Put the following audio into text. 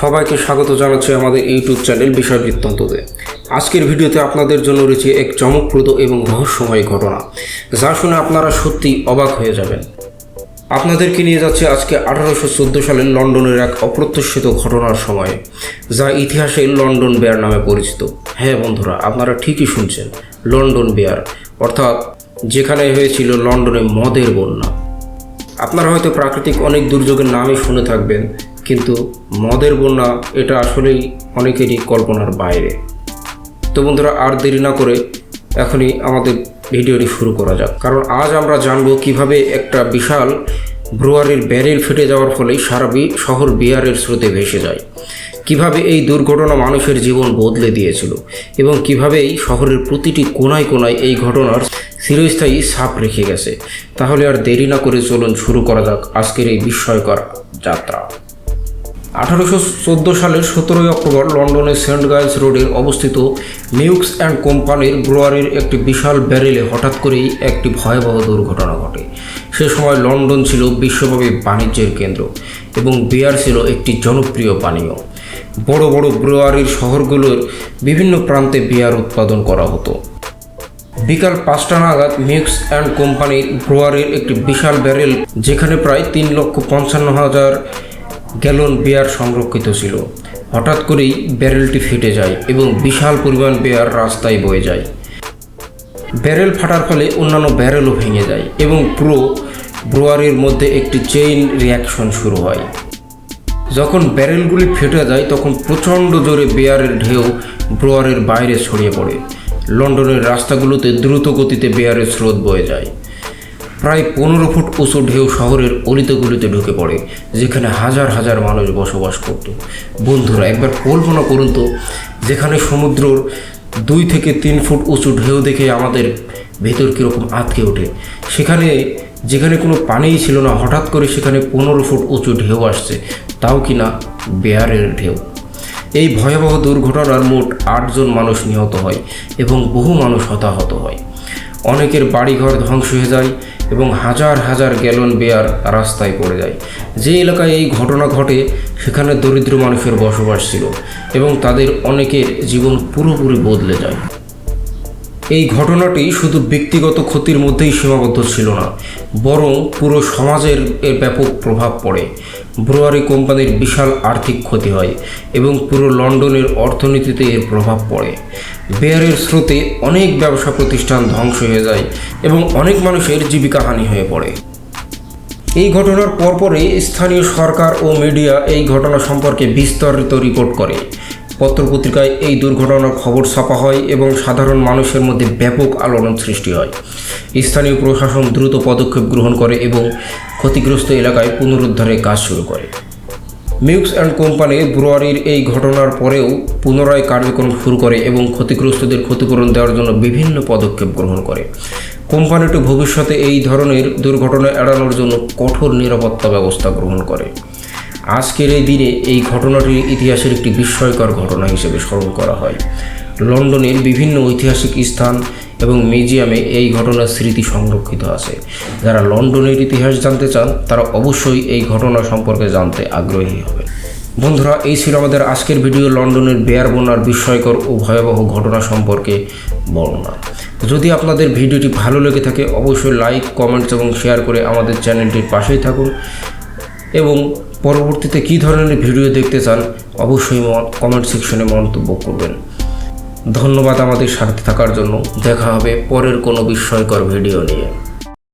সবাইকে স্বাগত জানাচ্ছি আমাদের ইউটিউব চ্যানেল বিষয় বৃত্তান্ততে আজকের ভিডিওতে আপনাদের জন্য রয়েছে এক চমকপ্রদ এবং রহস্যময় ঘটনা। যা শুনে আপনারা সত্যি অবাক হয়ে যাবেন। আপনাদেরকে নিয়ে যাচ্ছে আজকে আঠারোশো চোদ্দ সালের লন্ডনের এক অপ্রত্যাশিত ঘটনার সময়, যা ইতিহাসে লন্ডন বেয়ার নামে পরিচিত। হ্যাঁ বন্ধুরা, আপনারা ঠিকই শুনছেন, লন্ডন বেয়ার, অর্থাৎ যেখানে হয়েছিল লন্ডনে মদের বন্যা। আপনারা হয়তো প্রাকৃতিক অনেক দুর্যোগের নামই শুনে থাকবেন কিন্তু মদের বন্যা এটা আসলেই অনেকেরই কল্পনার বাইরে। তো বন্ধুরা, আর দেরি না করে এখনই আমাদের ভিডিওটি শুরু করা যাক। কারণ আজ আমরা জানব কীভাবে একটা বিশাল ব্রোয়ারির ব্যারেল ফেটে যাওয়ার ফলে সারা শহর বিয়ারের স্রোতে ভেসে যায়। কীভাবে এই দুর্ঘটনা মানুষের জীবন বদলে দিয়েছিল এবং কীভাবে এই শহরের প্রতিটি কোনায় কোনায় এই ঘটনার চিরস্থায়ী ছাপ রেখে গেছে। তাহলে আর দেরি না করে চলুন শুরু করা যাক আজকের এই বিস্ময়কর যাত্রা। আঠারোশো চোদ্দ সালের সতেরোই অক্টোবর লন্ডনের সেন্ট গাইলস রোডে অবস্থিত মিউক্স অ্যান্ড কোম্পানির ব্রোয়ারির একটি বিশাল ব্যারেলে হঠাৎ করেই একটি ভয়াবহ দুর্ঘটনা ঘটে। সে সময় লন্ডন ছিল বিশ্বব্যাপী বাণিজ্যের কেন্দ্র এবং বিয়ার ছিল একটি জনপ্রিয় পানীয় বড় বড় ব্রোয়ারির শহরগুলোর বিভিন্ন প্রান্তে বিয়ার উৎপাদন করা হতো। বিকাল পাঁচটা নাগাদ মিক্স অ্যান্ড কোম্পানির ব্রোয়ারির একটি বিশাল ব্যারেল, যেখানে প্রায় তিন লক্ষ পঞ্চান্ন হাজার গ্যালন বিয়ার সংরক্ষিত ছিল। হঠাৎ করেই ব্যারেলটি ফেটে যায় এবং বিশাল পরিমাণ বিয়ার রাস্তায় বয়ে যায়। ব্যারেল ফাটার ফলে অন্যান্য ব্যারেলও ভেঙে যায় এবং পুরো ব্রোয়ারির মধ্যে একটি চেইন রিয়াকশন শুরু হয়। যখন ব্যারেলগুলি ফেটে যায়, তখন প্রচণ্ড জোরে বেয়ারের ঢেউ ব্রোয়ারের বাইরে ছড়িয়ে পড়ে। লন্ডনের রাস্তাগুলোতে দ্রুত গতিতে বেয়ারের স্রোত বয়ে যায়। প্রায় পনেরো ফুট উঁচু ঢেউ শহরের অলিতেগুলিতে ঢুকে পড়ে, যেখানে হাজার হাজার মানুষ বসবাস করত। বন্ধুরা, একবার কল্পনা করুন তো, যেখানে সমুদ্রর দুই থেকে তিন ফুট উঁচু ঢেউ দেখে আমাদের ভেতর কীরকম আটকে ওঠে। সেখানে, যেখানে কোনো পানিই ছিল না, হঠাৎ করে সেখানে পনেরো ফুট উঁচু ঢেউ আসছে, তাও কিনা বেয়ারের ঢেউ। এই ভয়াবহ দুর্ঘটনার মোট আটজন মানুষ নিহত হয় এবং বহু মানুষ হতাহত হয়। অনেকের বাড়িঘর ধ্বংস হয়ে যায় এবং হাজার হাজার গ্যালন বেয়ার রাস্তায় পড়ে যায়। যে এলাকায় এই ঘটনা ঘটে, সেখানে দরিদ্র মানুষের বসবাস ছিল এবং তাদের অনেকের জীবন পুরোপুরি বদলে যায়। এই ঘটনাটি শুধু ব্যক্তিগত ক্ষতির মধ্যেই সীমাবদ্ধ ছিল না, বরং পুরো সমাজের এর ব্যাপক প্রভাব পড়ে। ব্রোয়ারি কোম্পানির বিশাল আর্থিক ক্ষতি হয় এবং পুরো লন্ডনের অর্থনীতিতে এর প্রভাব পড়ে। বেয়ারের স্রোতে অনেক ব্যবসা প্রতিষ্ঠান ধ্বংস হয়ে যায় এবং অনেক মানুষের জীবিকাহানি হয়ে পড়ে। এই ঘটনার পরপরই স্থানীয় সরকার ও মিডিয়া এই ঘটনা সম্পর্কে বিস্তারিত রিপোর্ট করে। পত্রপত্রিকায় এই দুর্ঘটনার খবর ছাপা হয় এবং সাধারণ মানুষের মধ্যে ব্যাপক আলোড়ন সৃষ্টি হয়। স্থানীয় প্রশাসন দ্রুত পদক্ষেপ গ্রহণ করে এবং ক্ষতিগ্রস্ত এলাকায় পুনরুদ্ধারের কাজ শুরু করে। মিউক্স অ্যান্ড কোম্পানি ব্রুয়ারির এই ঘটনার পরেও পুনরায় কার্যক্রম শুরু করে এবং ক্ষতিগ্রস্তদের ক্ষতিপূরণ দেওয়ার জন্য বিভিন্ন পদক্ষেপ গ্রহণ করে। কোম্পানিটি ভবিষ্যতে এই ধরনের দুর্ঘটনা এড়ানোর জন্য কঠোর নিরাপত্তা ব্যবস্থা গ্রহণ করে। আজকের এই দিনে এই ঘটনাটি ইতিহাসের একটি বিস্ময়কর ঘটনা হিসেবে স্মরণ করা হয়। লন্ডনের বিভিন্ন ঐতিহাসিক স্থান এবং মিউজিয়ামে এই ঘটনার স্মৃতি সংরক্ষিত আছে। যারা লন্ডনের ইতিহাস জানতে চান, তারা অবশ্যই এই ঘটনা সম্পর্কে জানতে আগ্রহী হবে। বন্ধুরা, এই ছিল আমাদের আজকের ভিডিও লন্ডনের বেয়ার বন্যার বিস্ময়কর ও ভয়াবহ ঘটনা সম্পর্কে বর্ণনা। যদি আপনাদের ভিডিওটি ভালো লেগে থাকে, অবশ্যই লাইক, কমেন্টস এবং শেয়ার করে আমাদের চ্যানেলটির পাশেই থাকুন। এবং পরবর্তীতে কী ধরনের ভিডিও দেখতে চান, অবশ্যই কমেন্ট সেকশনে মন্তব্য করবেন। ধন্যবাদ আমাদের সাথে থাকার জন্য। দেখা হবে পরের কোনো বিস্ময়কর ভিডিও নিয়ে।